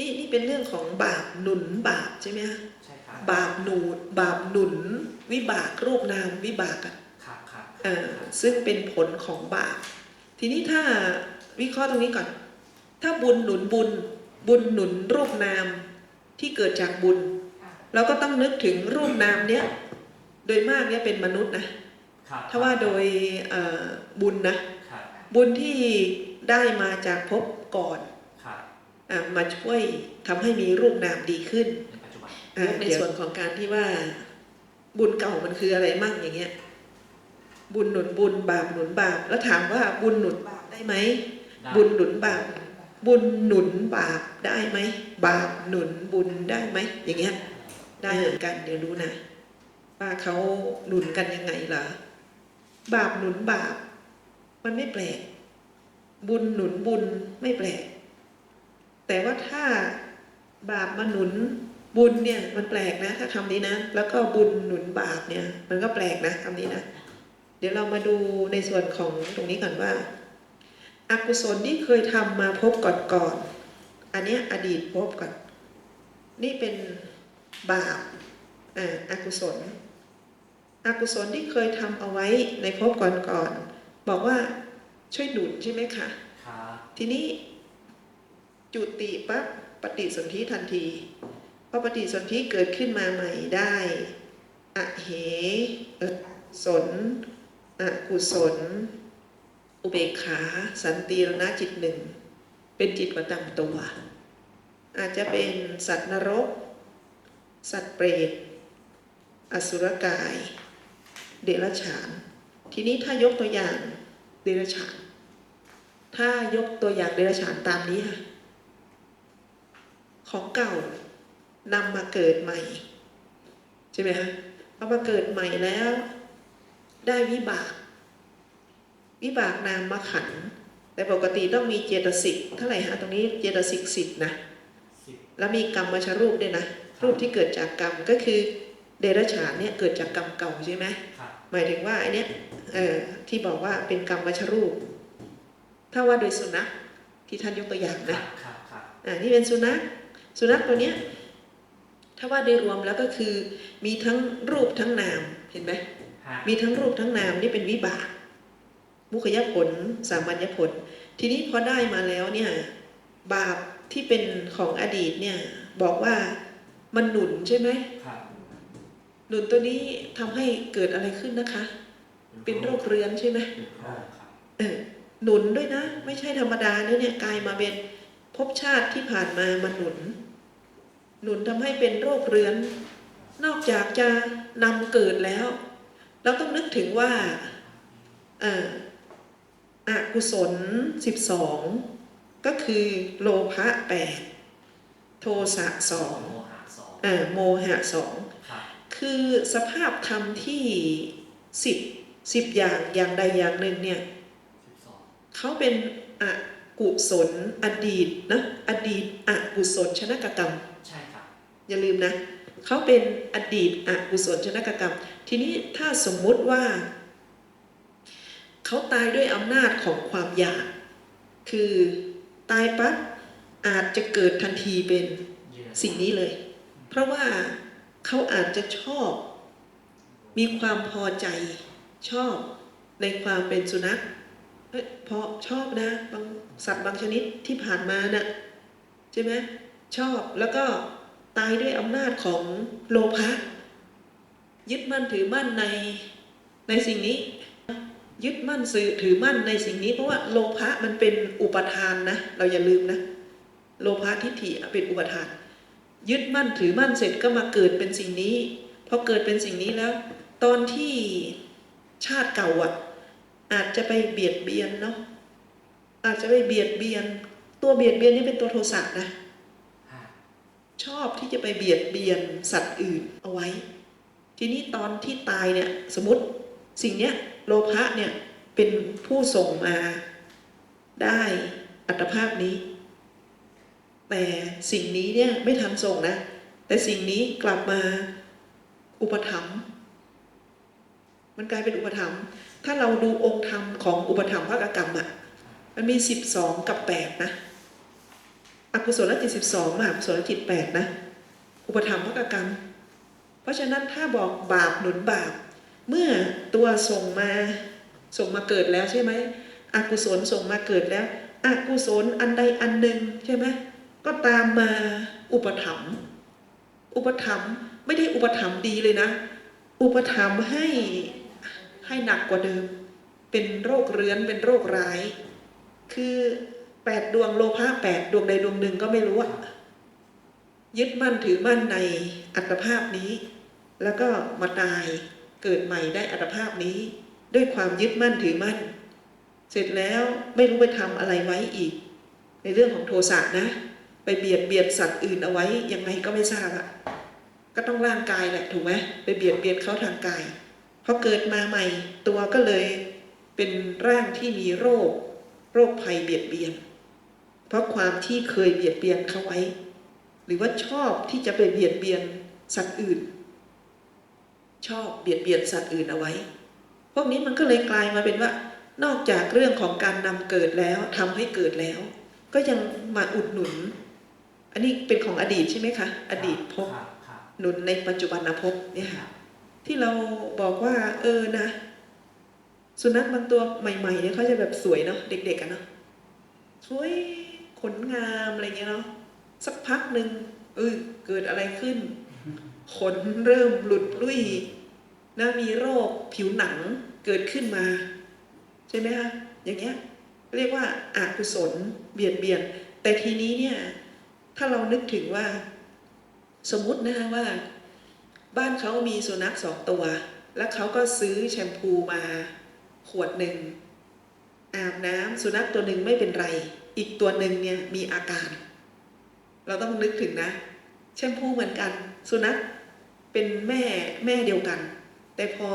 นี่นี่เป็นเรื่องของบาปหนุนบาปใช่ไหมฮะใช่ครับบาปหนูดบาปหนุน วิบากรูปนามวิบากอะครับครับเอ่อซึ่งเป็นผลของบาป ทีนี้ถ้าวิเคราะห์ตรงนี้ก่อน ถ้าบุญหนุนบุญ บุญหนุนรูปนามที่เกิดจากบุญ เราก็ต้องนึกถึงรูปนามเนี้ยโดยมากเนี่ยเป็นมนุษย์นะครับถ้าว่าโดยเอ่อบุญนะครับบุญที่ได้มาจากภพก่อนครับอะ มาช่วยทำให้มีรูปนามดีขึ้นในปัจจุบันอะในส่วนของการที่ว่าบุญเก่ามันคืออะไรมั่งอย่างเงี้ย บุญหนุนบุญบาปหนุนบาปแล้วถามว่าบุญหนุนบาปได้ไหมได้บุญหนุนบาปบุญหนุนบาปได้ไหมบาปหนุนบุญได้ไหมอย่างเงี้ยได้เหมือนกันเดี๋ยวรู้นะว่าเขาหนุนกันยังไงล่ะบาปหนุนบาป มันไม่แปลก บุญหนุนบุญไม่แปลก แต่ว่าถ้าบาปมาหนุนบุญเนี่ยมันแปลกนะถ้าคำนี้นะ แล้วก็บุญหนุนบาปเนี่ย มันก็แปลกนะคำนี้นะ เดี๋ยวเรามาดูในส่วนของตรงนี้ก่อนว่าอากุศลที่เคยทำมาพบก่อนๆอันเนี้ยอดีตพบก่อน นี่เป็นบาปอ่าอากุศลอกุศลที่เคยทำเอาไว้ในภพก่อนๆบอกว่าช่วยหนุนใช่ไหมคะครับทีนี้ จุติปั๊บปฏิสนธิทันทีพอปฏิสนธิเกิดขึ้นมาใหม่ได้อะเหสนอกุศล อุเบกขา สันติรณจิตหนึ่ง เป็นจิตประจำตัว อาจจะเป็นสัตว์นรก สัตว์เปรต อสุรกาย เดรัจฉาน ทีนี้ถ้ายกตัวอย่างเดรัจฉาน ถ้ายกตัวอย่างเดรัจฉานตามนี้ค่ะ ของเก่านำมาเกิดใหม่ ใช่ไหมคะเอามาเกิดใหม่แล้ว ได้วิบาก วิบากนามมาขันธ์แต่ปกติต้องมีเจตสิกเท่าไหร่ฮะตรงนี้เจตสิกสิบนะสิบแล้วมีกรรมมาชรูปด้วยนะรูปที่เกิดจากกรรมก็คือเดรัจฉานเนี่ยเกิดจากกรรมเก่าใช่ไหมครับหมายถึงว่าไอเนี้ยเอ่อที่บอกว่าเป็นกรรมวัชรูป ถ้าว่าโดยสุนัขที่ท่านยกตัวอย่างครันะบครับครับอ่านี่เป็นสุนัข สุนัขตัวเนี้ยถ้าว่าโดยรวมแล้วก็คือมีทั้งรูปทั้งนามเห็นไหมฮะมีทั้งรูปทั้งนามนี่เป็นวิบากมุขยผล สามัญญผล ทีนี้พอได้มาแล้วเนี่ยบาปที่เป็นของอดีตเนี่ยบอกว่ามันหนุนใช่ไหมครับหนุนตัวนี้ทำให้เกิดอะไรขึ้นนะคะ เป็นโรคเรื้อนใช่ไหมเป็นโรคครับเออหนุนด้วยนะ ไม่ใช่ธรรมดานะเนี่ยกลายมาเป็นภพชาติที่ผ่านมามาหนุน หนุนทำให้เป็นโรคเรื้อน นอกจากจะนำเกิดแล้ว เราต้องนึกถึงว่าเอ่ออกุศลสิบสองก็คือโลภะแปดโทสะสองโมหะสองเอ่อโมหะสองครับคือสภาพธรรมที่สิบสิบอย่างอย่างใดอย่างหนึ่งเนี่ยสิบสองเขาเป็นอกุศลอดีตนะอดีตอกุศลชนกกรรมใช่ครับ อย่าลืมนะเขาเป็นอดีตอกุศลชนกกรรม ทีนี้ถ้าสมมุติว่า เขาตายด้วยอำนาจของความอยาก คือตายปั๊บอาจจะเกิดทันทีเป็นเยือนสิ่งนี้เลย เพราะว่าเขาอาจจะชอบ มีความพอใจชอบในความเป็นสุนัขเอ้ยเพราะชอบนะบางสัตว์บางชนิดที่ผ่านมาน่ะใช่ไหมชอบแล้วก็ ตายด้วยอำนาจของโลภะยึดมั่นถือมั่นในในสิ่งนี้ ยึดมั่นสื่อถือมั่นในสิ่งนี้ เพราะว่าโลภะมันเป็นอุปทานนะ เราอย่าลืมนะ โลภะทิฏฐิเป็นอุปทาน ยึดมั่นถือมั่นเสร็จก็มาเกิดเป็นสิ่งนี้พอเกิดเป็นสิ่งนี้แล้ว ตอนที่ชาติเก่าอะ อาจจะไปเบียดเบียนเนาะอาจจะไปเบียดเบียน ตัวเบียดเบียนนี่เป็นตัวโทสะนะฮะ ชอบที่จะไปเบียดเบียนสัตว์อื่นเอาไว้ ทีนี้ตอนที่ตายเนี่ยสมมติสิ่งเนี้ยโลภะเนี่ยเป็นผู้ส่งมาได้อัตภาพนี้ แต่สิ่งนี้เนี่ยไม่ทันส่งนะ แต่สิ่งนี้กลับมาอุปถัมภ์มันกลายเป็นอุปถัมภ์ถ้าเราดูองค์ธรรมของอุปถัมภ์ภาคกรรมอะมันมีสิบสองกับแปดนะ อกุศลจิตสิบสองมหากุศลจิตแปดนะ อุปธรรมภกกรรม เพราะฉะนั้นถ้าบอกบาปหนุนบาป เมื่อตัวส่งมาส่งมาเกิดแล้วใช่ไหมอกุศลส่งมาเกิดแล้วอกุศลอันใดอันหนึ่งใช่ไหมก็ตามมาอุปถัมภ์อุปถัมภ์ไม่ได้อุปถัมภ์ดีเลยนะ อุปถัมภ์ให้ให้หนักกว่าเดิม เป็นโรคเรื้อนเป็นโรคร้าย คือ แปดดวงโลภะแปดดวงใดดวงหนึ่งก็ไม่รู้อะยึดมั่นถือมั่นในอัตภาพนี้ แล้วก็มาตายเกิดใหม่ได้อัตภาพนี้ ด้วยความยึดมั่นถือมั่น เสร็จแล้วไม่รู้ไปทำอะไรไว้อีก ในเรื่องของโทสะนะ ไปเบียดเบียนสัตว์อื่นเอาไว้ยังไงก็ไม่ทราบอะก็ต้องร่างกายแหละถูกไหมไปเบียดเบียนเขาทางกายพอเกิดมาใหม่ตัวก็เลยเป็นร่างที่มีโรค โรคภัยเบียดเบียน เพราะความที่เคยเบียดเบียนเขาไว้ หรือว่าชอบที่จะไปเบียดเบียนสัตว์อื่น ชอบเบียดเบียนสัตว์อื่นเอาไว้ พวกนี้มันก็เลยกลายมาเป็นว่า นอกจากเรื่องของการนำเกิดแล้วทำให้เกิดแล้ว ก็ยังมาอุดหนุน อันนี้เป็นของอดีตใช่ไหมคะ อดีตภพครับครับหนุนในปัจจุบันภพเนี่ยคค่ะรับที่เราบอกว่า เออนะ สุนัขบางตัวใหม่ๆเนี่ยเขาจะแบบสวยเนาะเด็กๆอะเนาะสวย ขนงามอะไรเงี้ยเนาะสักพักหนึ่งเออเกิดอะไรขึ้น ขนเริ่มหลุดลุ่ยนะมีโรคผิวหนังเกิดขึ้นมา ใช่ไหมคะอย่างเงี้ยเรียกว่าอากุศลเบียดเบียน แต่ทีนี้เนี่ย ถ้าเรานึกถึงว่า สมมตินะคะว่า บ้านเขามีสุนัขสองตัว แล้วเขาก็ซื้อแชมพูมา ขวดหนึ่ง อาบน้ำสุนัขตัวหนึ่งไม่เป็นไร อีกตัวหนึ่งเนี่ยมีอาการ เราต้องนึกถึงนะ แชมพูเหมือนกัน สุนัขเป็นแม่แม่เดียวกัน แต่พอ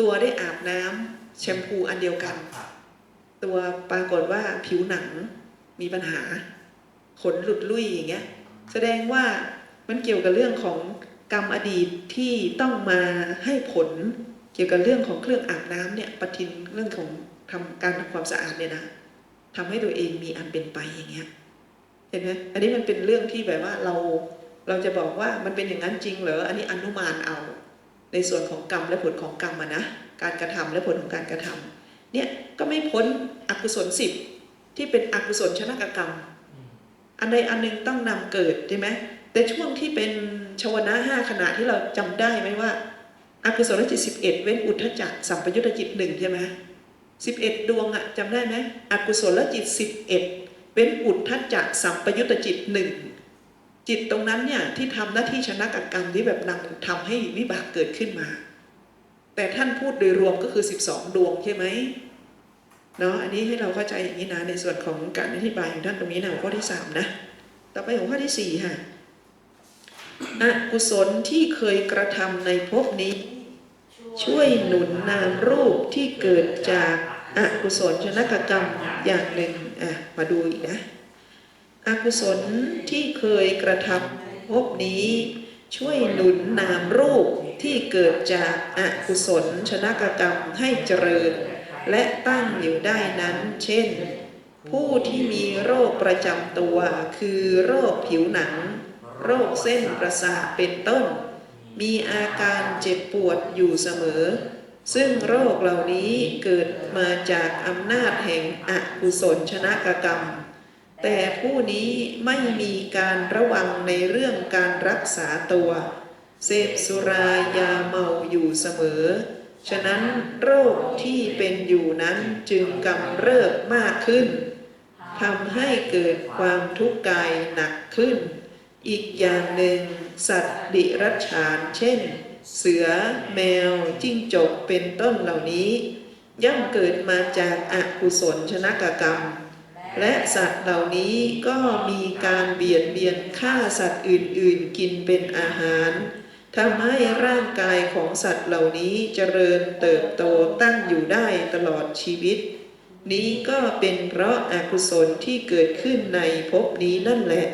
ตัวได้อาบน้ำแชมพูอันเดียวกัน ตัวปรากฏว่าผิวหนังมีปัญหา ขนหลุดลุ่ยอย่างเงี้ย แสดงว่ามันเกี่ยวกับเรื่องของกรรมอดีตที่ต้องมาให้ผล เกี่ยวกับเรื่องของเครื่องอาบน้ำเนี่ยปฏินเรื่องของ ทำการทำความสะอาดเนี่ยนะทำให้ตัวเองมีอันเป็นไปอย่างเงี้ยเห็นไหมอันนี้มันเป็นเรื่องที่แบบว่าเราเราจะบอกว่ามันเป็นอย่างนั้นจริงเหรออันนี้อนุมานเอา ในส่วนของกรรมและผลของกรรมอะนะการกระทำและผลของการกระทำเนี่ยก็ไม่พ้นอกุศลสิบที่เป็นอกุศลชนะกกรรม อันใดอันหนึ่งต้องนำเกิดใช่ไหมแต่ช่วงที่เป็นชวนะห้าขณะที่เราจำได้ไหมว่าอกุศลจิตสิบเอ็ดเว้นอุทธจักสัมปยุตตจิตหนึ่งใช่ไหม สิบเอ็ดดวงอะจำได้ไหมอกุศลจิตสิบเอ็ดเว้นอุทธจักสัมปยุตตจิตหนึ่งจิตตรงนั้นเนี่ยที่ทำหน้าที่ชนะกับกรรมที่แบบนำทำให้วิบากเกิดขึ้นมา แต่ท่านพูดโดยรวมก็คือสิบสองดวงใช่ไหมเนาะอันนี้ให้เราเข้าใจอย่างนี้นะในส่วนของการอธิบายของท่านตรงนี้นะข้อที่สามนะ ต่อไปหัวข้อที่สี่ค่ะอกุศลที่เคยกระทำในภพนี้ ช่วยหนุนนามรูปที่เกิดจาก อกุศลชนกกรรมอย่างหนึ่งอะมาดูอีกนะอกุศลที่เคยกระทำในภพนี้ช่วยหนุนนามรูปที่เกิดจากอกุศลชนกกรรมให้เจริญ และตั้งอยู่ได้นั้น เช่น ผู้ที่มีโรคประจำตัวคือโรคผิวหนัง โรคเส้นประสาทเป็นต้น มีอาการเจ็บปวดอยู่เสมอ ซึ่งโรคเหล่านี้เกิดมาจากอำนาจแห่งอกุศลชนะกกรรม แต่ผู้นี้ไม่มีการระวังในเรื่องการรักษาตัว เสพสุรายาเมาอยู่เสมอ ฉะนั้นโรคที่เป็นอยู่นั้นจึงกำเริบมากขึ้นทำให้เกิดความทุกข์กายหนักขึ้น อีกอย่างหนึ่งสัตว์ดิรัจฉานเช่น เสือ แมว จิ้งจกเป็นต้นเหล่านี้ ย่อมเกิดมาจากอากุศลชนะกกรรม และสัตว์เหล่านี้ก็มีการเบียดเบียนฆ่าสัตว์อื่นๆ กินเป็นอาหารทำให้ร่างกายของสัตว์เหล่านี้เจริญเติบโตตั้งอยู่ได้ตลอดชีวิต นี้ก็เป็นเพราะอากุศลที่เกิดขึ้นในภพนี้นั่นแหละ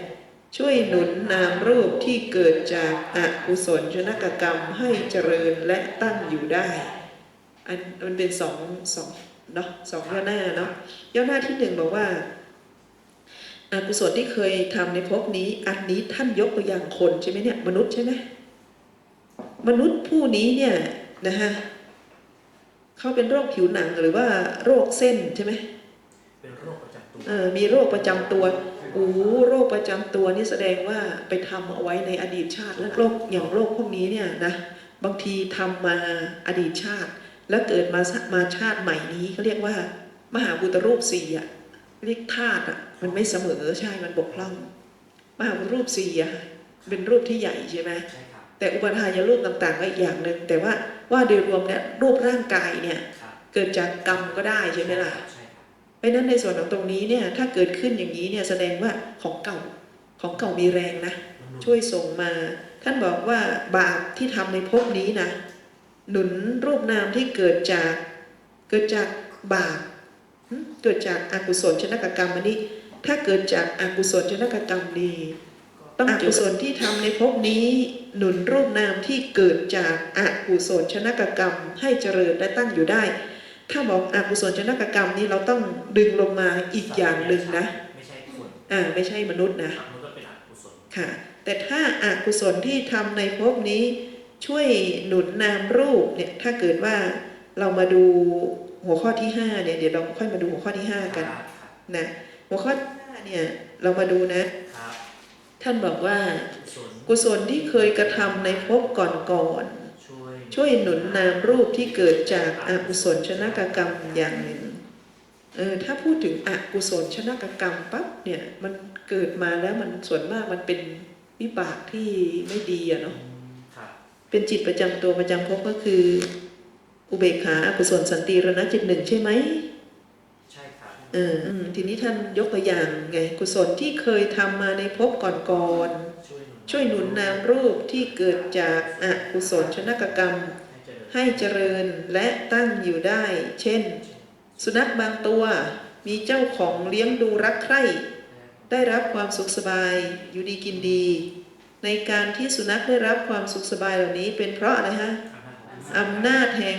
ช่วยหนุนนามรูปที่เกิดจากอกุศลชนกกรรมให้เจริญและตั้งอยู่ได้ อันมันเป็นสองสองเนาะสองย่อหน้าเนาะย่อหน้าที่หนึ่งบอกว่าอกุศลที่เคยทำในภพนี้ อันนี้ท่านยกตัวอย่างคนใช่ไหมเนี่ยมนุษย์ใช่ไหมมนุษย์ผู้นี้เนี่ยนะฮะเขาเป็นโรคผิวหนังหรือว่าโรคเส้นใช่ไหมเป็นโรคประจำตัวเออมีโรคประจำตัว โอ้โรคประจำตัวนี่แสดงว่าไปทำเอาไว้ในอดีตชาติ แล้วโรคอย่างโรคพวกนี้เนี่ยนะบางทีทำมาอดีตชาติ แล้วเกิดมาสมาชาติใหม่นี้เขาเรียกว่า มหาบุตรรูปสี่อะเรียกธาตุอะมันไม่เสมอใช่มันบกพร่อง มหาบุตรรูปสี่อะเป็นรูปที่ใหญ่ใช่ไหมใช่ครับแต่อุปทานรูปต่างๆก็อีกอย่างหนึ่งแต่ว่าว่าโดยรวมเนี่ยรูปร่างกายเนี่ยครับเกิดจากกรรมก็ได้ใช่ไหมล่ะใช่ค รับเพราะฉะนั้นในส่วนของตรงนี้เนี่ยถ้าเกิดขึ้นอย่างนี้เนี่ยแสดงว่าของเก่าของเก่ามีแรงนะมนุษช่วยส่งมา ท่านบอกว่าบาปที่ทำในภพนี้นะ หนุนรูปนามที่เกิดจากเกิดจากบาปหึเกิดจากอากุศลชนกกรรมอันนี้ ถ้าเกิดจากอากุศลชนกกรรมดีต้องอกุศลที่ทำในภพนี้ หนุนรูปนามที่เกิดจากอากุศลชนกกรรม ให้เจริญและตั้งอยู่ได้ ถ้าบอกอกุศลชนกกรรมนี้เราต้องดึงลงมาอีกอย่างหนึ่งนะไม่ใช่คนอ่าไม่ใช่มนุษย์นะครับมันก็เป็นอกุศลค่ะ แต่ถ้าอากุศลที่ทำในภพนี้ช่วยหนุนนามรูปเนี่ยถ้าเกิดว่าเรามาดูหัวข้อที่ห้าเนี่ยเดี๋ยวเราค่อยมาดูหัวข้อที่ห้ากันครับนะหัวข้อที่ห้าเนี่ยเรามาดูนะครับท่านบอกว่ากุศลกุศลที่เคยกระทำในภพก่อนช่วยๆ ช่วยหนุนนามรูปที่เกิดจากอากุศลชนกกรรมอย่างหนึ่งเออถ้าพูดถึงอกุศลชนกกรรมปั๊บเนี่ยมันเกิดมาแล้วมันส่วนมากมันเป็นวิบากที่ไม่ดีอะเนาะอืมครับเป็นจิตประจำตัวประจำภพก็คือ อุเบกขาอกุศลสันติรณจิตหนึ่งใช่ไหมใช่ครับเอออืมทีนี้ท่านยกตัวอย่างไงกุศลที่เคยทำมาในภพก่อนช่วยหนุนๆ ช่วยหนุนนามรูปที่เกิดจากอกุศลชนกกรรมให้เจริญให้เจริญและตั้งอยู่ได้ เช่น สุนัขบางตัวมีเจ้าของเลี้ยงดูรักใคร่ได้รับความสุขสบายอยู่ดีกินดี ในการที่สุนัขได้รับความสุขสบายเหล่านี้เป็นเพราะอะไรฮะอำนาจแห่ง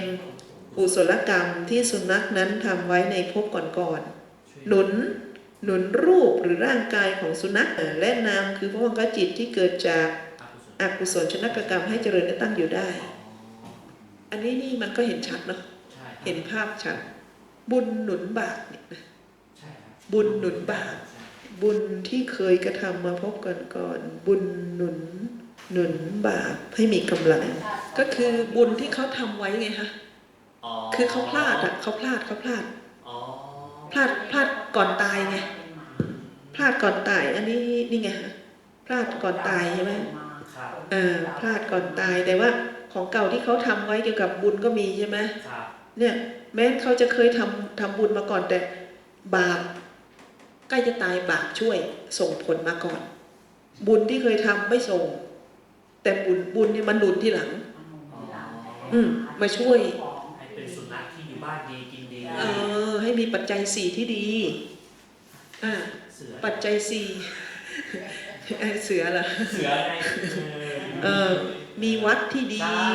กุศลกรรมที่สุนัขนั้นทำไว้ในภพก่อนๆหนุน หนุนรูปหรือร่างกายของสุนัขและนามคือพระวังกจิตที่เกิดจากอกุศลชนกกรรมให้เจริญและตั้งอยู่ได้ อันนี้นี่มันก็เห็นชัดเนาะใช่ครับเห็นภาพชัด บุญหนุนบาปเนี่ยนะใช่ครับบุญหนุนบาปบุญที่เคยกระทำมาพบก่อนก่อนๆบุญหนุนหนุนบาปให้มีกำลัง ก็คือบุญที่เขาทำไว้ไงคะอ๋อคือเขาพลาดอะเขาพลาดเขาพลาดอ๋อ พลาดพลาดก่อนตายไงพลาดก่อนตาย อันนี้นี่ไงคะพลาดก่อนตายใช่ไหมครับเอ่าพลาดก่อนตายแต่ว่าของเก่าที่เขาทำไว้เกี่ยวกับบุญก็มีใช่ไหมครับเนี่ย แม้เขาจะเคยทำทำบุญมาก่อนแต่บาปใกล้จะตายบาปช่วย ส่งผลมาก่อน บุญที่เคยทำไม่ส่ง แต่บุญบุญเนี่ยมันหนุนที่หลัง อืมมาช่วยให้ เป็นสุนัขที่อยู่บ้านดีกินดีเออ ให้มีปัจจัยสี่ที่ดีอ่าเสือปัจจัยสี่เอ้ยเสือเหรอเสือไงเออมีวัดที่ดีใช่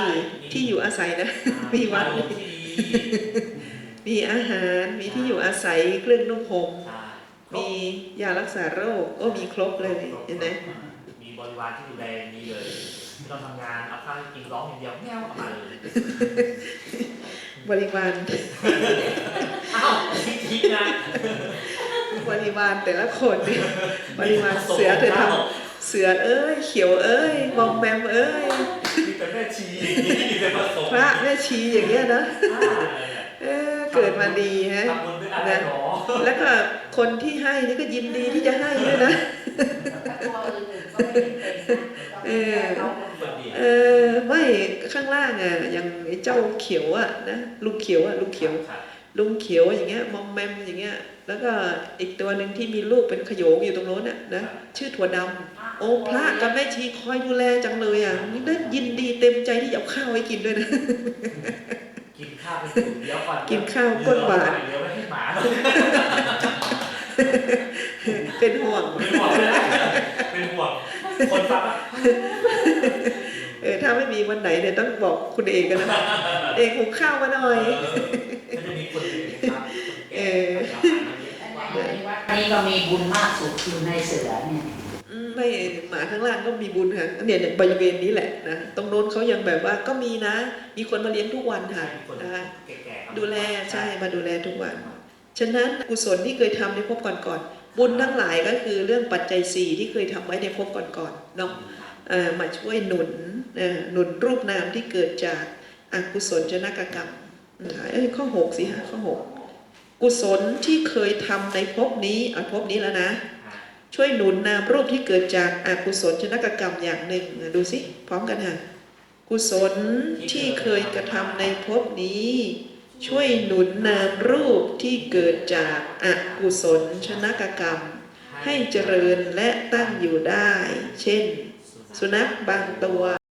ที่อยู่อาศัยนะ มีวัดอารมณ์ที่ดีมีอาหารมีที่อยู่อาศัยเครื่องนุ่งห่มใช่มียารักษาโรคโอ้มีครบเลยเห็นไหมมีบริวารที่ดูแลอย่างนี้เลยไม่ต้องทำงานเอาข้าวให้กินร้องอย่างเดียวแมวเอามาเลย บริวารอ้าวทิ้งนะบริวารแต่ละคนเนี่ยบริวารเสือเธอทำเสือเอ้ย เขียวเอ้ยบอมแบมเอ้ยมีแต่แม่ชีมีแต่พระสงฆ์พระแม่ชีอย่างเงี้ยนะอ่าเออเกิดมาดีฮะทำบุญด้วยอะไรหรอแล้วก็คนที่ให้นี่ก็ยินดีที่จะให้ด้วยนะคนดี เออไม่ข้างล่างอะอย่างไอ้เจ้าเขียวอะนะลุงเขียวอะลุงเขียวครับลุงเขียวอย่างเงี้ยมอมแมมอย่างเงี้ย แล้วก็อีกตัวหนึ่งที่มีลูกเป็นขโยงอยู่ตรงโน้นน่ะนะชื่อถั่วดำโอ้พระกับแม่ชีคอยดูแลจังเลยอะนี่ได้ยินดีเต็มใจที่จะเอาข้าวให้กินด้วยนะกินข้าวไปถูกเดี๋ยวก่อนกินข้าวก้นบาทเดี๋ยวไม่ให้หมาเป็นห่วงเป็นห่วงเลยนะเป็นห่วงคนฟังอะ เออถ้าไม่มีวันไหนเนี่ยต้องบอกคุณเอกกันนะเอกหุงข้าวมาหน่อยเออมันจะมีคนอื่นครับเออคนแก่นี่ก็มีบุญมากสุดอยู่ในเสือเนี่ยอืมไม่หมาข้างล่างก็มีบุญค่ะเนี่ยเนี่ยบริเวณนี้แหละนะตรงโน้นเขายังแบบว่าก็มีนะ มีคนมาเลี้ยงทุกวันค่ะมีคนนะคะแก่ๆดูแลใช่มาดูแลทุกวัน ฉะนั้นกุศลที่เคยทำในภพก่อนๆบุญทั้งหลายก็คือเรื่องปัจจัยสี่ที่เคยทำไว้ในภพก่อนๆเนาะเอ่อ มาช่วยหนุนหนุนรูปนามที่เกิดจากอกุศลชนกกรรมเอ้ยข้อหกสิฮะข้อหกกุศลที่เคยทำในภพนี้อะภพนี้แล้วนะ ช่วยหนุนนามรูปที่เกิดจากอกุศลชนกกรรมอย่างหนึ่งอะดูสิพร้อมกันค่ะกุศลที่เคยกระทำในภพนี้ ช่วยหนุนนามรูปที่เกิดจากอกุศลชนกกรรม ให้เจริญและตั้งอยู่ได้ เช่น สุนัขบางตัว